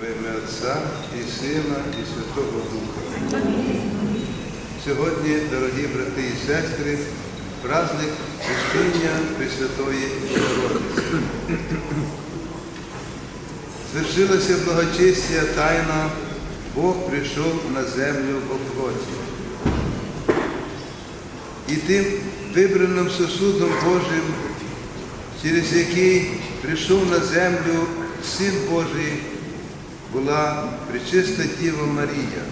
Во ім'я Отця і Сина, і Святого Духа. Сьогодні, дорогі брати і сестри, праздник Хрещення Пресвятої Богородиці. Звершилося благочестя тайна, Бог прийшов на землю в плоті. І тим вибраним сосудом Божим, через який прийшов на землю Син Божий, була пречиста Діва Марія,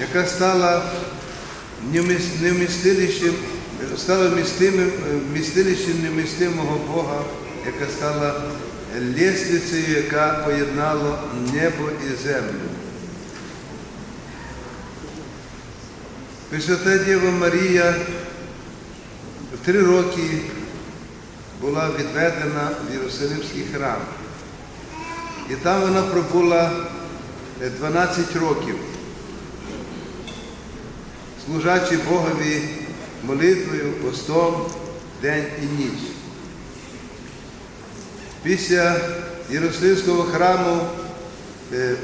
яка стала невмістилищем, стала вмістилищем невмістимого Бога, яка стала лестницею, яка поєднала небо і землю. Пресвята Діва Марія в три роки була відведена в Єрусалимський храм. І там вона пробула е, 12 років, служачи Богові молитвою, постом, день і ніч. Після Єрусалимського храму е,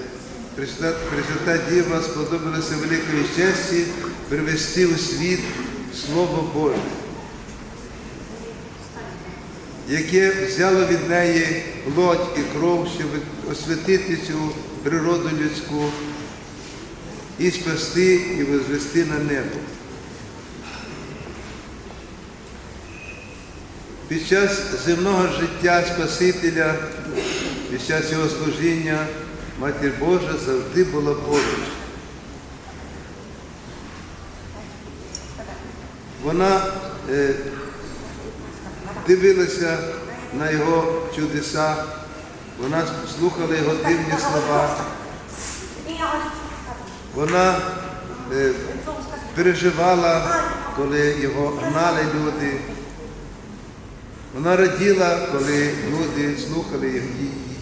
Пресвята Діва сподобалася великої честі привести у світ Слово Боже, яке взяло від неї плоть і кров, щоб освятити цю природу людську і спасти і возвести на небо. Під час земного життя Спасителя, під час його служіння, Матір Божа завжди була поруч. Вона е, дивилася на його чудеса, вона слухала його дивні слова, вона е, переживала, коли його гнали люди. Вона раділа, коли люди слухали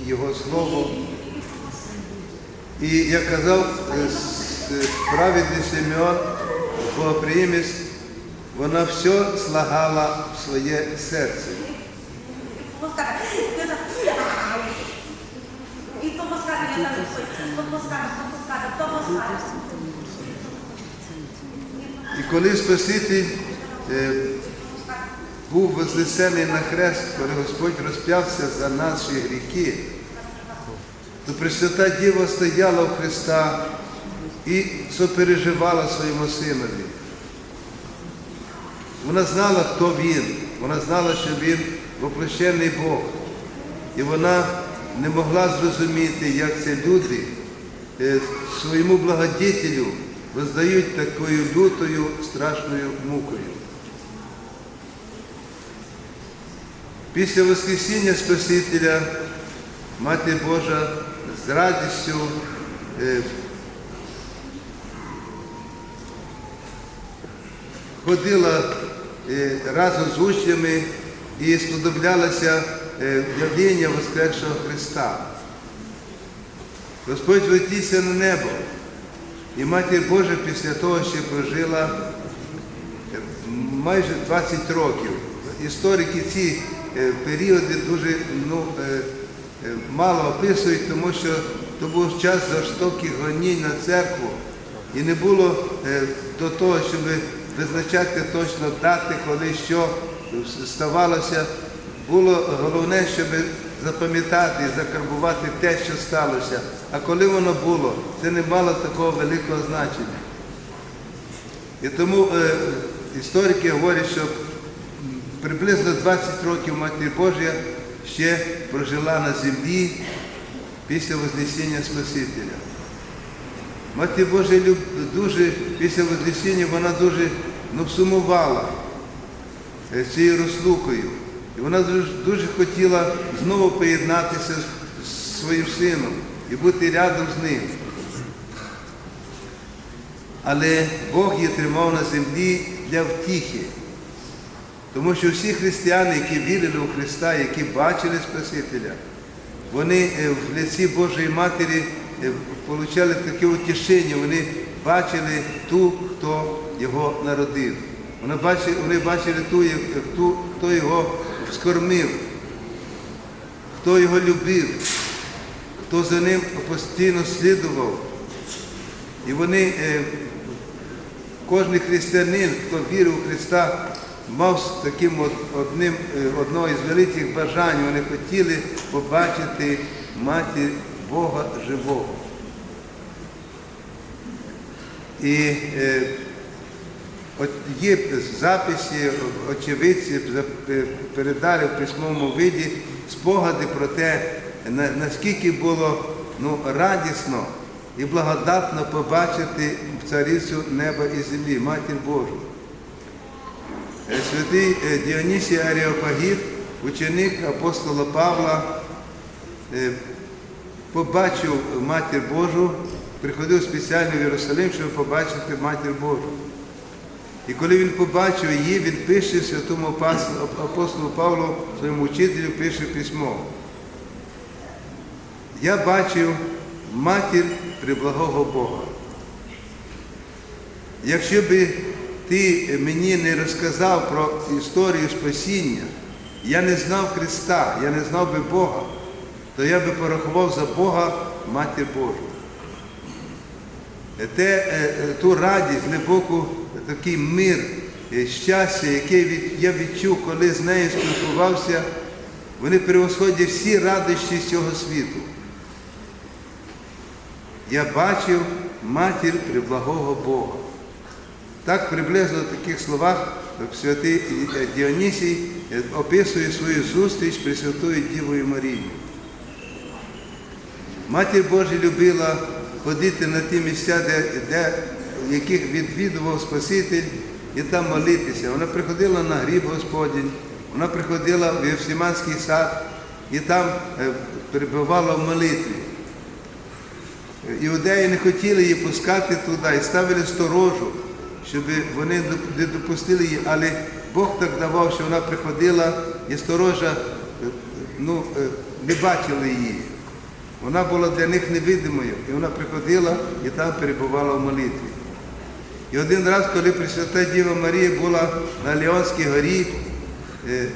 його слово. І як казав е, е, праведний Симеон, Богоприємець, вона все слагала в своє серце. І коли Спаситель е, був вознесений на хрест, коли Господь розп'явся за наші гріхи, то Пресвята Діва стояла в Христа і сопереживала своєму синові. Вона знала, хто він, вона знала, що він воплощений Бог. І вона не могла зрозуміти, як це люди е, своєму благодетелю воздають такою лютою страшною мукою. Після Воскресіння Спасителя Мати Божа з радістю е, ходила разом з учнями і сподоблялася е, явлення Воскресшого Христа. Господь витівся на небо, і Матір Божа після того ще прожила е, майже 20 років. Історики ці е, періоди дуже ну, е, е, мало описують, тому що то був час жорстоких гонінь на церкву. І не було е, до того, щоб визначати точно дати, коли що ставалося. Було головне, щоб запам'ятати і закарбувати те, що сталося. А коли воно було, це не мало такого великого значення. І тому е, історики говорять, що приблизно 20 років Матір Божа ще прожила на землі після Вознесіння Спасителя. Мати Божа дуже після Вознесіння вона дуже ну, сумувала е, цією розлукою. І вона дуже, дуже хотіла знову поєднатися з- своїм сином і бути рядом з ним. Але Бог її тримав на землі для втіхи. Тому що всі християни, які вірили у Христа, які бачили Спасителя, вони е, в лиці Божої Матері е, отримали таке утішення, вони бачили ту, хто його народив. Вони бачили, вони бачили ту, ту, хто його вскормив, хто його любив, хто за ним постійно слідував. І вони, е, кожен християнин, хто вірив у Христа, мав таким одним, е, одного із великих бажань. Вони хотіли побачити матір Бога живого. І е, от є записи, очевидці е, передали в письмовому виді спогади про те, наскільки було ну, радісно і благодатно побачити царицю неба і землі, Матір Божу. Е, Святий Діонісій Аріопагіт, ученик апостола Павла, побачив Матір Божу, приходив спеціально в Єрусалим, щоб побачити Матір Божу. І коли він побачив її, він пише святому апостолу- Павлу, своєму учителю, пише письмо. Я бачив матір приблагого Бога. Якщо би ти мені не розказав про історію спасіння, я не знав Христа, я не знав би Бога, то я би порахував за Бога Матір Божу. Те, е, е, ту радість, глибоку, такий мир, е, щастя, яке я відчув, коли з нею спілкувався, вони перевосходять всі радощі цього світу. Я бачив матір приблагого Бога. Так приблизно в таких словах святий Діонісій описує свою зустріч з Пресвятою Дівою Марією. Матір Божа любила ходити на ті місця, де, де, яких відвідував Спаситель, і там молитися. Вона приходила на гріб Господень, вона приходила в Євсіманський сад і там е, перебувала в молитві. Іудеї не хотіли її пускати туди і ставили сторожу, щоб вони не допустили її, але Бог так давав, що вона приходила, і сторожа е, ну, е, не бачили її. Вона була для них невидимою, і вона приходила і там перебувала в молитві. І один раз, коли Пресвята Діва Марія була на Леонській горі, е,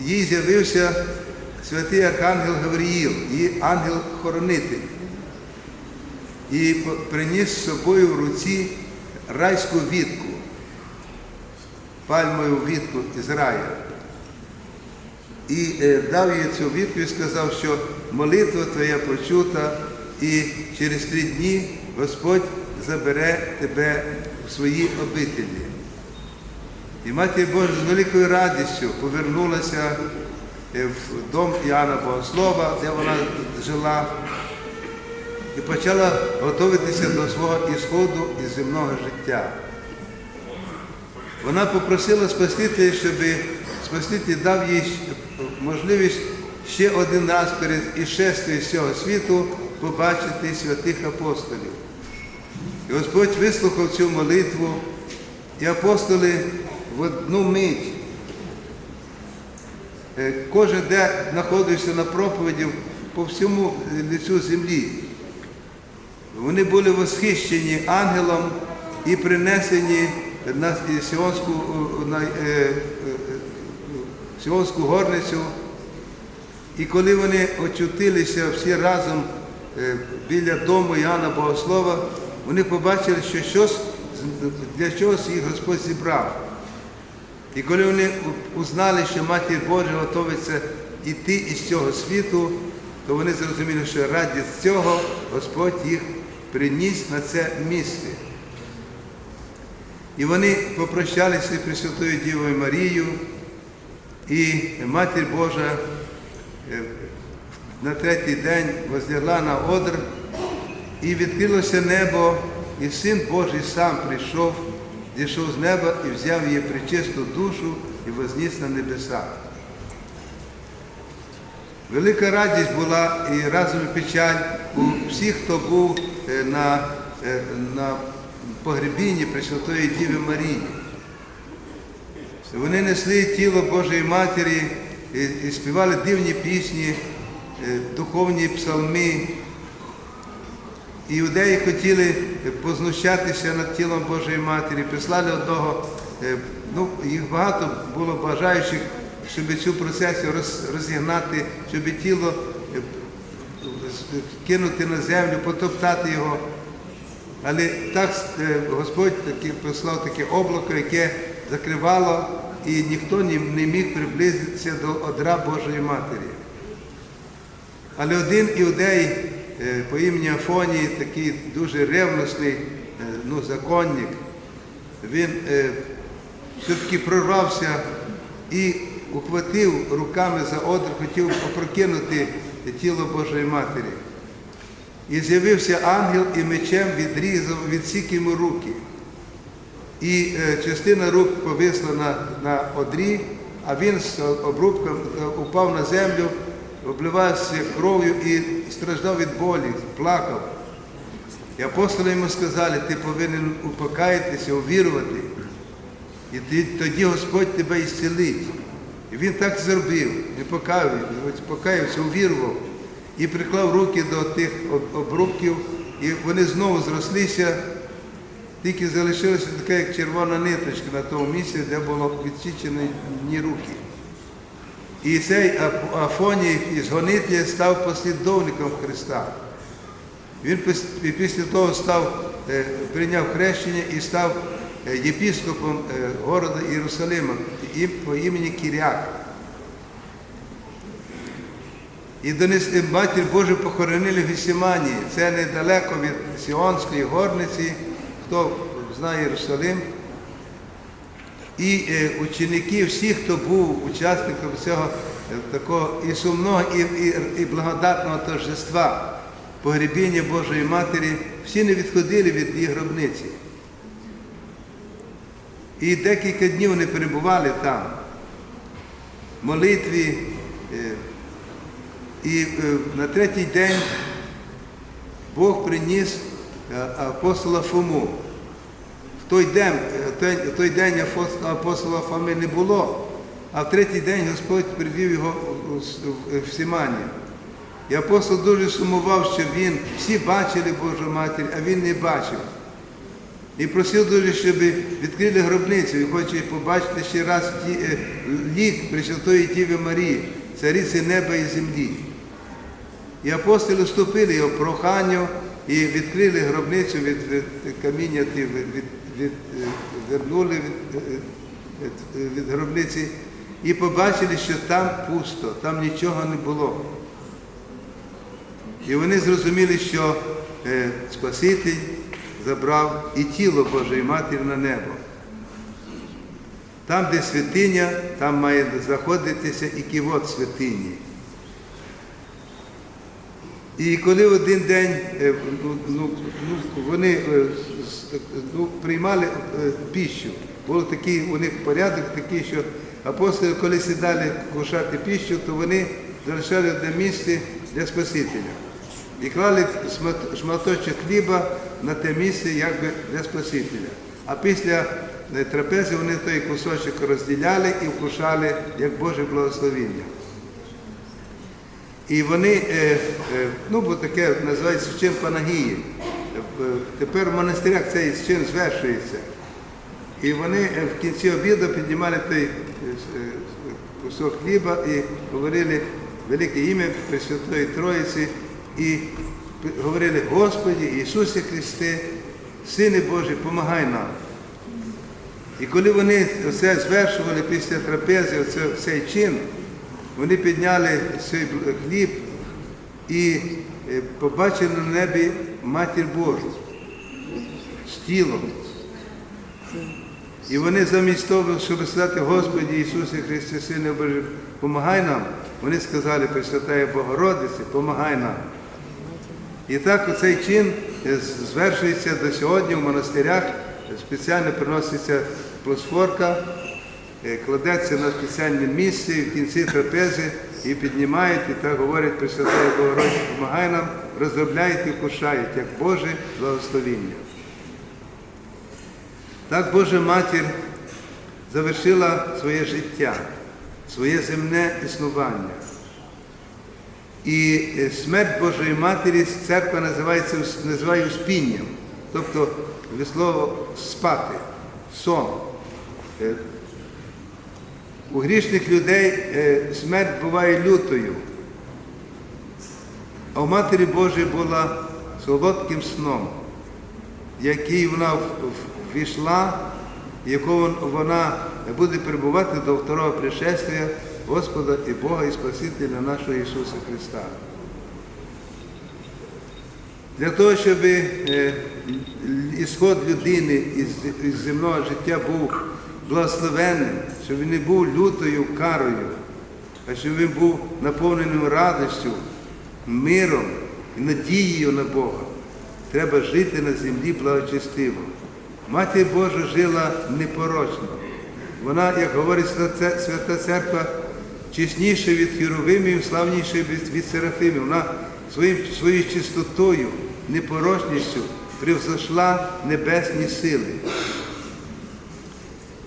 їй з'явився святий Архангел Гавриїл, її ангел-хоронитель. І приніс з собою в руці райську вітку, пальмову вітку із рая. І е, дав їй цю вітку і сказав, що молитва твоя почута, і через три дні Господь забере тебе в свої обителі. І Матір Божа з великою радістю повернулася е, в дом Іоанна Богослова, де вона жила, і почала готуватися до свого ісходу із земного життя. Вона попросила Спасителя, щоб Спаситель дав їй можливість ще один раз перед ішествією з цього світу побачити святих апостолів. І Господь вислухав цю молитву, і апостоли в одну мить, е, кожен де знаходився на проповіді по всьому лицю землі. Вони були восхищені ангелом і принесені на Сіонську, на, е, е, Сіонську горницю. І коли вони очутилися всі разом е, біля дому Іоанна Богослова, вони побачили, що щось для чогось їх Господь зібрав. І коли вони узнали, що Матір Божа готовиться йти із цього світу, то вони зрозуміли, що раді цього Господь їх приніс на це місце. І вони попрощалися з Пресвятою Дівою Марією, і Матір Божа на третій день возлягла на одр, і відкрилося небо, і Син Божий сам прийшов, зійшов з неба і взяв її причисту душу і возніс на небеса. Велика радість була і разом печаль у всіх, хто був е, на, е, на погребінні Пресвятої Діви Марії. Вони несли тіло Божої Матері співали дивні пісні, е, духовні псалми. І Іудеї хотіли познущатися над тілом Божої Матері, прислали одного, е, ну, їх багато було бажаючих, щоб цю процесію розігнати, щоб тіло е, кинути на землю, потоптати його. Але так е, Господь таки послав таке облако, яке закривало, і ніхто не, міг приблизитися до одра Божої Матері. Але один іудей е, по імені Афоній, такий дуже ревностний е, ну, законник, він е, все-таки прорвався і ухватив руками за одр, хотів опрокинути тіло Божої Матері. І з'явився ангел і мечем відрізав, відсік йому руки. І е, частина рук повисла на, на одрі, а він з обрубком е, упав на землю, обливався кров'ю і страждав від болі, плакав. І апостоли йому сказали, ти повинен упокаятися, увірувати. І тоді Господь тебе ісцелить. І він так зробив, не покаявся, увірував і приклав руки до тих об- обрубків, і вони знову зрослися, тільки залишилася така, як червона ниточка на тому місці, де було відсічені ні руки. І цей Афоній із Гонитія став послідовником Христа. Він після того став, е, прийняв хрещення і став е, єпіскопом е, города Єрусалима по імені Кіряк. І донес- і матір Божу похоронили в Гесіманії. Це недалеко від Сіонської горниці, хто знає Єрусалим. І е, ученики, всі, хто був учасником цього е, такого і сумного, і, і, і благодатного торжества погребіння Божої Матері, всі не відходили від її гробниці. І декілька днів вони перебували там, в молитві. е, І на третій день Бог приніс апостола Фому. В той день, е, в той день апостола Фоми не було, а в третій день Господь привів його в Сімані. І апостол дуже сумував, що він, всі бачили Божу Матір, а він не бачив. І просив дуже, щоб відкрили гробницю і хоче побачити ще раз е, лік Пресвятої Діви Марії, цариці неба і землі. І апостоли вступили його проханню і відкрили гробницю від, каміння, від, від, від, вернули від, від, від гробниці і побачили, що там пусто, там нічого не було. І вони зрозуміли, що е, Спаситель забрав і тіло Божої Матері на небо. Там, де святиня, там має знаходитися і ківот святині. І коли один день ну, вони е, ну, приймали е, піщу, був такий у них порядок такий, що апостоли, коли сідали кушати піщу, то вони залишали одне місце для Спасителя. І клали шматочок хліба на те місце якби для Спасителя. А після трапези вони той кусочок розділяли і вкушали як Боже благословіння. І вони, е, е, ну бо таке називається чин Панагії. Е, Тепер в монастирях цей чин звершується. І вони в кінці обіду піднімали той кусок хліба і говорили велике ім'я Пресвятої Троїці і говорили, Господі Ісусе Христе, Сине Божий, помагай нам. І коли вони все звершували після трапези, оце, цей чин, вони підняли цей хліб і е, побачили на небі Матір Божу з тілом. І вони замість того, щоб сказати, Господі Ісусе Христе, Сине Божий, помагай нам, вони сказали, Пресвятая Богородице, помагай нам. І так оцей чин е, звершується до сьогодні в монастирях, спеціально приноситься плосфорка, кладеться на спеціальне місце в кінці трапези і піднімають, і так говорять Пресвятая Богородиця, помагай нам, розробляють і вкушають, як Боже благословіння. Так Божа Матір завершила своє життя, своє земне існування. І е, смерть Божої Матері церква називається, називає успінням, тобто від слова спати, сон. У грішних людей е, смерть буває лютою. А в Матері Божої була солодким сном, який вона ввійшла, якого вона буде перебувати до второго пришестя Господа і Бога і Спасителя нашого Ісуса Христа. Для того, щоб е, ісход людини із земного життя був благословенним, щоб він не був лютою карою, а щоб він був наповненим радістю, миром і надією на Бога. Треба жити на землі благочестиво. Матір Божа жила непорочно. Вона, як говорить Свята Церква, чесніша від хіровимів, славніша від, від серафимів. Вона своїм, своєю чистотою, непорочністю превзошла небесні сили.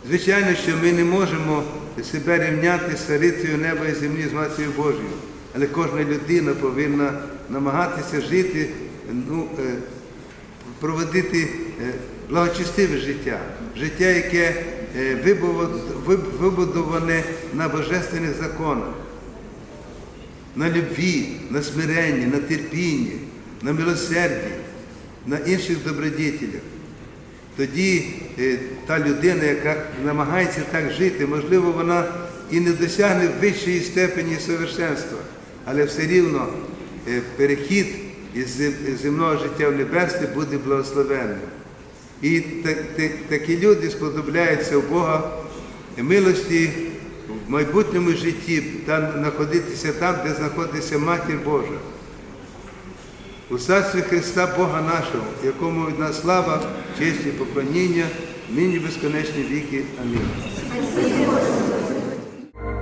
Звичайно, що ми не можемо себе рівняти з царицею неба і землі з Матір'ю Божою, але кожна людина повинна намагатися жити, ну, е, проводити е, благочестиве життя, життя, яке е, вибудов- виб- вибудоване на божественних законах, на любві, на смиренні, на терпінні, на милосерді, на інших добродітелях. Тоді е, та людина, яка намагається так жити, можливо, вона і не досягне вищої степені совершенства, але все рівно е, перехід із земного життя в небесне буде благословенним. І та- та- такі люди сподобляються у Бога милості в майбутньому житті та знаходитися там, де знаходиться Матір Божа. У царстві Христа Бога нашого, якому від нас слава, честь і поклоніння, нині безконечні віки. Амінь.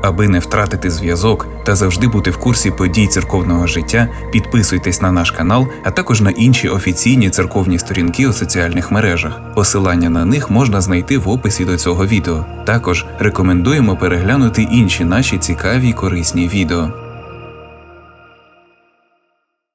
Аби не втратити зв'язок та завжди бути в курсі подій церковного життя, підписуйтесь на наш канал, а також на інші офіційні церковні сторінки у соціальних мережах. Посилання на них можна знайти в описі до цього відео. Також рекомендуємо переглянути інші наші цікаві й корисні відео.